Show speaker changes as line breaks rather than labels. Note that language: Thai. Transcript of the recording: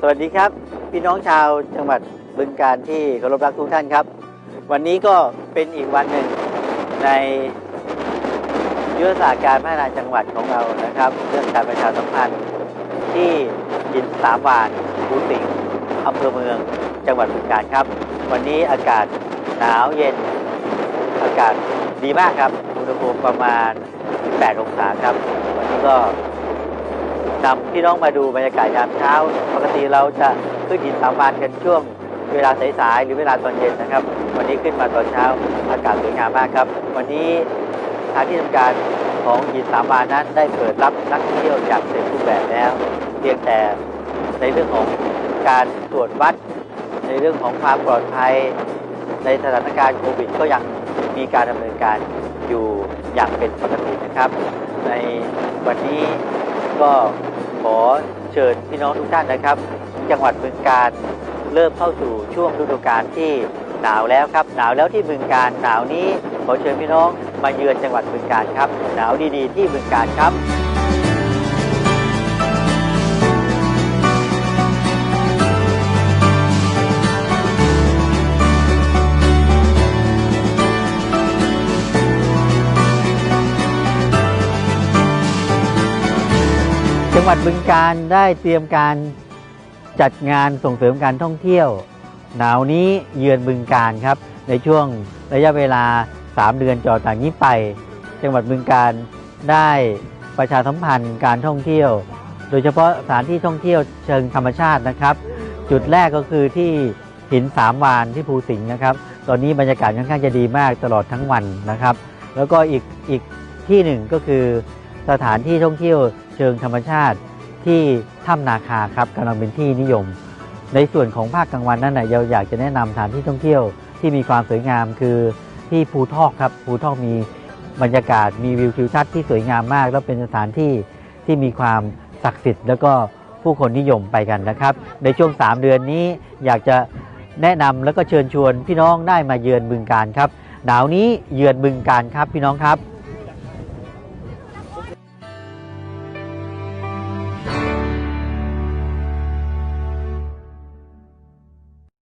สวัสดีครับ พี่น้องชาวจังหวัดบึงการที่เคารพรักทุกท่านครับ วันนี้ก็เป็นอีกวันหนึ่งในยุทธศาสตร์การพัฒนาจังหวัดของเรานะครับ เรื่องการประชาสัมพันธ์ที่ยินสามวานภูสิงห์อำเภอเมืองจังหวัดบึงการครับ วันนี้อากาศหนาวเย็น อากาศดีมากครับอุณหภูมิประมาณ 18 องศาครับ วันนี้ก็ นำพี่น้องมาดูบรรยากาศยามเช้า ปกติเราจะขึ้นหินสามวานกันช่วงเวลาสายๆหรือเวลาตอนเย็นนะครับ วันนี้ขึ้นมาตอนเช้าอากาศสวยงามมากครับ วันนี้สถานที่ทำการของหินสามวานนั้นได้เปิดรับนักท่องเที่ยวอย่างเต็มรูปแบบแล้วเพียงแต่ในเรื่องของการตรวจวัด ในเรื่องของความปลอดภัย ในสถานการณ์โควิด ก็ยังมีการดำเนินการอยู่อย่างเป็นปกตินะครับ ในวันนี้ ก็ขอเชิญพี่น้องทุกท่านนะครับ จังหวัดบึงการเริ่มเข้าสู่ช่วงฤดูกาลที่หนาวแล้วครับ หนาวแล้วที่บึงการหนาวนี้ขอเชิญพี่น้องมาเยือนจังหวัดบึงการครับ หนาวดีๆ ที่บึงการครับ จังหวัดบึงการได้เตรียมการจัดงานส่งเสริมการท่องเที่ยว หนาวนี้เยือนบึงการครับ ในช่วงระยะเวลา 3 เดือนจอจากนี้ไป จังหวัดบึงการได้ประชาสัมพันธ์การท่องเที่ยว โดยเฉพาะสถานที่ท่องเที่ยวเชิงธรรมชาตินะครับ จุดแรกก็คือที่หินสามวานที่ภูสิงห์นะครับ ตอนนี้บรรยากาศค่อนข้างจะดีมากตลอดทั้งวันนะครับ แล้วก็อีกอีกที่หนึ่งก็คือ สถานที่ท่องเที่ยวเชิงธรรมชาติที่ถ้ำนาคาครับกำลังเป็นที่นิยม ในส่วนของภาคกลางวันนั้นนะเราอยากจะแนะนำสถานที่ท่องเที่ยวที่มีความสวยงามคือที่ภูทอกครับภูทอกมีบรรยากาศมีวิวทิวทัศน์ที่สวยงามมาก แล้วเป็นสถานที่ที่มีความศักดิ์สิทธิ์ แล้วก็ผู้คนนิยมไปกันนะครับ ในช่วง 3 เดือนนี้อยากจะแนะนำแล้วก็เชิญชวนพี่น้องได้มาเยือนบึงการครับหนาวนี้เยือนบึงการครับพี่น้องครับ